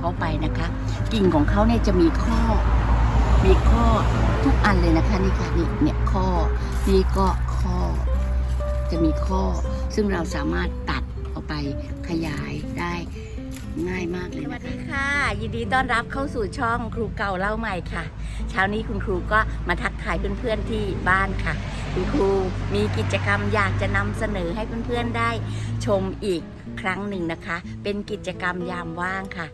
กิ่งของเขาไปนะคะ กิ่งของเขาเนี่ยจะมีข้อ มีข้อทุกอันเลยนะคะนี่ค่ะนี่เนี่ยข้อนี่ก็ข้อ จะมีข้อ ซึ่งเราสามารถตัดออกไปขยายได้ง่ายมากเลยสวัสคะดีค่ะ ยินดีต้อนรับเข้าสู่ช่องครูเก่าเล่าใหม่ค่ะ เช้านี้คุณครูก็มาทักทายเพื่อนๆที่บ้านค่ะ คุณครูมีกิจกรรมอยากจะนำเสนอให้เพื่อนๆได้ชมอีก ครั้งหนึ่งนะคะ เป็นกิจกรรมยามว่างค่ะ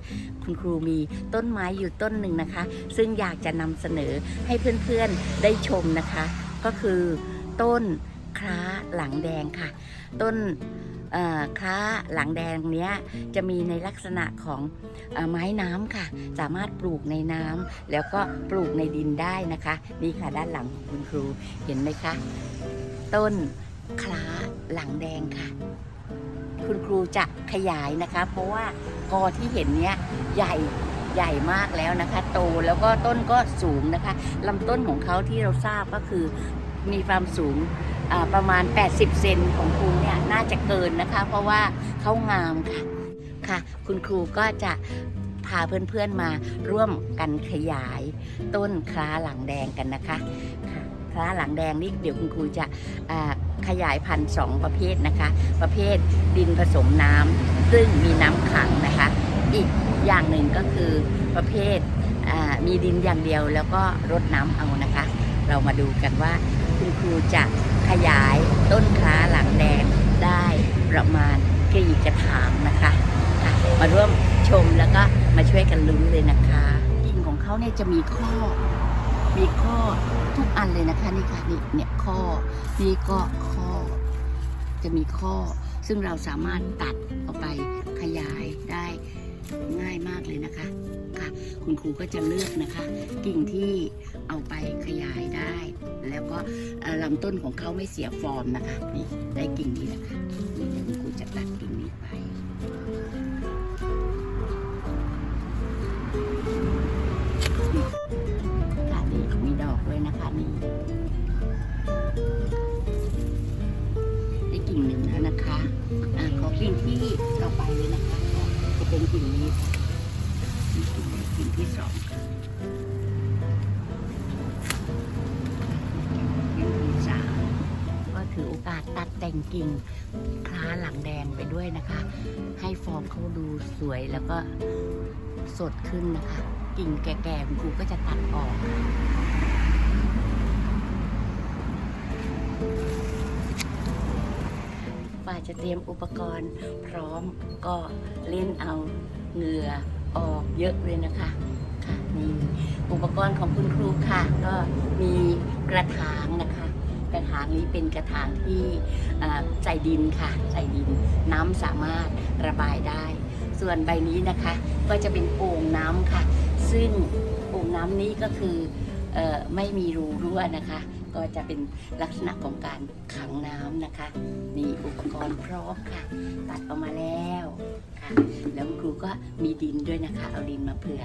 คุณครูมีต้นไม้อยู่ต้นหนึ่งนะคะ ซึ่งอยากจะนำเสนอให้เพื่อนๆได้ชมนะคะ ก็คือต้นคล้าหลังแดงค่ะ ต้นคล้าหลังแดงเนี้ยจะมีในลักษณะของเอ่อไม้น้ำค่ะ สามารถปลูกในน้ำแล้วก็ปลูกในดินได้นะคะนี่ค่ะด้านหลังของคุณครูเห็นไหมคะ ต้นคล้าหลังแดงค่ะ คุณครูจะขยายนะคะ เพราะว่ากอที่เห็นเนี้ยใหญ่ใหญ่มากแล้วนะคะ โตแล้วก็ต้นก็สูงนะคะลำต้นของเขาที่เราทราบก็คือมีความสูงประมาณ 80 เซนของครูเนี่ยน่าจะเกินนะคะ เพราะว่าเขางามค่ะค่ะ คุณครูก็จะพาเพื่อนๆมาร่วมกันขยายต้นคล้าหลังแดงกันนะคะค่ะคล้าหลังแดงนี่เดี๋ยวคุณครูจะอ่า ขยายพันธุ์สองประเภทนะคะ ประเภทดินผสมน้ำซึ่งมีน้ำขังนะคะ อีกอย่างหนึ่งก็คือประเภทมีดินอย่างเดียวแล้วก็รดน้ำเอานะคะ เรามาดูกันว่าคุณครูจะขยายต้นคล้าหลังแดงได้ประมาณกี่กระถางนะคะค่ะมาร่วมชมแล้วก็มาช่วยกันลุ้นเลยนะคะกิ่งของเขาเนี่ยจะมีข้อ มีข้อทุกอันเลยนะคะนี่ค่ะนี่เนี่ยข้อนี่ก็ข้อ จะมีข้อ ซึ่งเราสามารถตัดออกไปขยายได้ง่ายมากเลยนะคะค่ะ คุณครูก็จะเลือกนะคะ กิ่งที่เอาไปขยายได้ แล้วก็ลำต้นของเขาไม่เสียฟอร์มนะคะนี่ได้กิ่งนี้นะคะนี่คุณครู นะคะนี่ได้กิ่งหนึ่งแล้วนะคะอ่าขอกิ่งที่ต่อไปเลยนะคะจะเป็นกิ่งนี้ค่ะนี่กิ่งนี้กิ่งที่สองค่ะกิ่งที่สามก็ถือโอกาสตัดแต่งกิ่งคล้าหลังแดงไปด้วยนะคะ ให้ฟอร์มเขาดูสวยแล้วก็สดขึ้นนะคะ กิ่งแก่ๆคุณครูก็จะตัด ว่าจะเตรียมอุปกรณ์ พร้อมก็เล่นเอาเหงื่อออกเยอะเลยนะคะค่ะนี่อุปกรณ์ของคุณครูค่ะ ก็มีกระถางนะคะ กระถางนี้เป็นกระถางที่ใส่ดินค่ะใส่ดินน้ำสามารถระบายได้ ส่วนใบนี้นะคะ ก็จะเป็นโอ่งน้ำค่ะ ซึ่งโอ่งน้ำนี้ก็คือออไม่มีรูรั่วนะคะ ก็จะเป็นลักษณะของการขังน้ำนะคะ มีอุปกรณ์พร้อมค่ะ ตัดออกมาแล้วค่ะ แล้วครูก็มีดินด้วยนะคะ เอาดินมาเผื่อ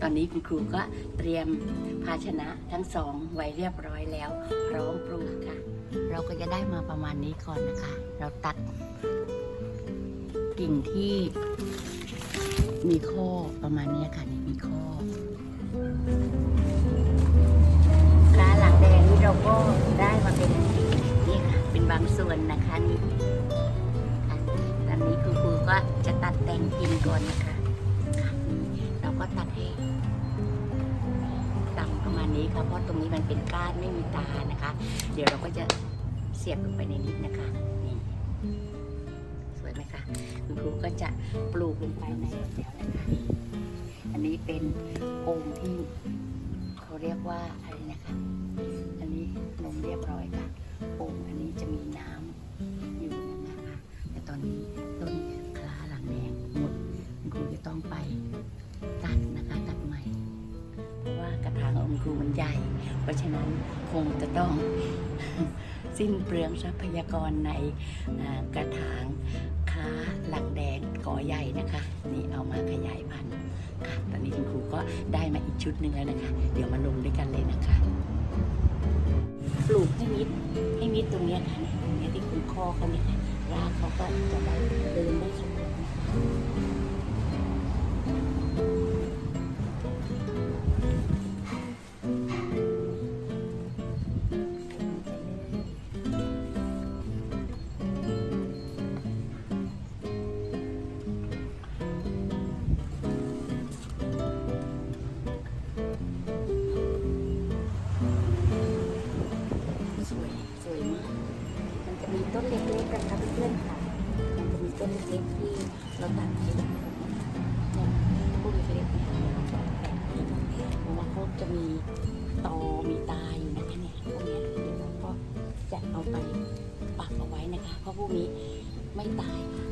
ตอนนี้คุณครูก็เตรียมภาชนะทั้งสองไว้เรียบร้อยแล้ว พร้อมปลูกค่ะ เราก็จะได้มาประมาณนี้ก่อนนะคะ เราตัดกิ่งที่มีข้อประมาณนี้ค่ะนี่มีข้อ เราก็ได้มาเป็นนี่ค่ะเป็นบางส่วนนะคะนี่ค่ะตอนนี้คุณครูก็จะตัดแต่งกิ่งก่อนนะคะเราก็ตัดให้ต่ำประมาณนี้ค่ะเพราะตรงนี้มันเป็นก้านไม่มีตานะคะ เดี๋ยวเราก็จะเสียบลงไปในนี้นะคะนี่สวยไหมคะคุณครูก็จะปลูกลงไปในแถวนะคะอันนี้เป็นโอ่งที่เขาเรียกว่าอะไรนะคะ นนี้ลงเรียบร้อยค่ะโอ่งอันนี้จะมีน้ำอยู่นะคะ แต่ตอนนี้ต้นคล้าหลังแดงหมดคุณครูจะต้องไปตัดนะคะตัดใหม่เพราะว่ากระถางองคุณครูมันใหญ่ เพราะฉะนั้นคงจะต้องสิ้นเปลืองทรัพยากรในกระถางค้าหลังแดง กอใหญ่นะคะ นี่เอามาขยายพันธุ์ค่ะตอนนี้คุณครูก็ได้มาอีกชุดหนึ่งแล้วนะคะ เดี๋ยวมาลงด้วยกันเลยนะคะปลูกให้มิดให้มิดตรงเนี้ยค่ะเนี่ยตรงนี้ที่คุณคอเขาเนี่ยรากเขาก็จะได้เดินได้สะดวกนะคะ ต้นเล็กๆกันค่ะเพื่อนๆค่ะมีต้นเล็กๆที่เราตัดทิ้งบบต้นเล็กๆเพราะว่าเขาจะมีตอมีตาอยู่นะคะเนี่ยพวกนี้เดี๋ยวเราก็จะเอาไปปักเอาไว้นะคะ เพราะพวกนี้ไม่ตายค่ะ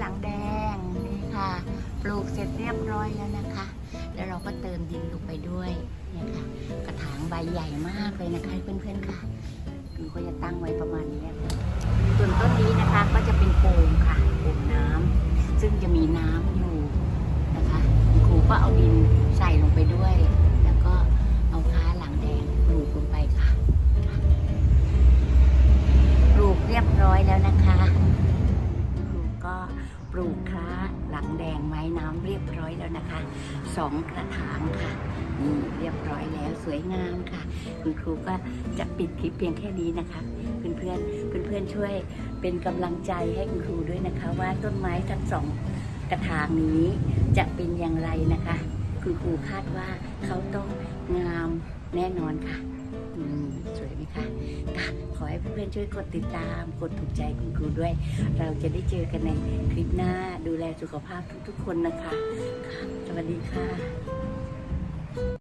หลังแดงนี่ค่ะ ปลูกเสร็จเรียบร้อยแล้วนะคะ แล้วเราก็เติมดินลงไปด้วยเนี่ยค่ะ กระถางใบใหญ่มากเลยนะคะเพื่อนๆค่ะคือเขาจะตั้งไว้ประมาณนี้ส่วนต้นนี้นะคะก็จะเป็นโป่งค่ะโป่งน้ำซึ่งจะมีน้ำอยู่นะคะครูก็เอาดินใส่ลงไปด้วย สองกระถางค่ะนี่เรียบร้อยแล้วสวยงามค่ะ คุณครูก็จะปิดคลิปเพียงแค่นี้นะคะ เพื่อนๆเพื่อนๆช่วยเป็นกำลังใจให้คุณครูด้วยนะคะ ว่าต้นไม้ทั้งสองกระถางนี้จะเป็นอย่างไรนะคะ คุณครูคาดว่าเขาต้องงามแน่นอนค่ะ สวยไหมคะค่ะขอให้เพื่อนๆช่วยกดติดตาม กดถูกใจคุณครูด้วย เราจะได้เจอกันในคลิปหน้าดูแลสุขภาพทุกๆ คนนะคะค่ะสวัสดีค่ะ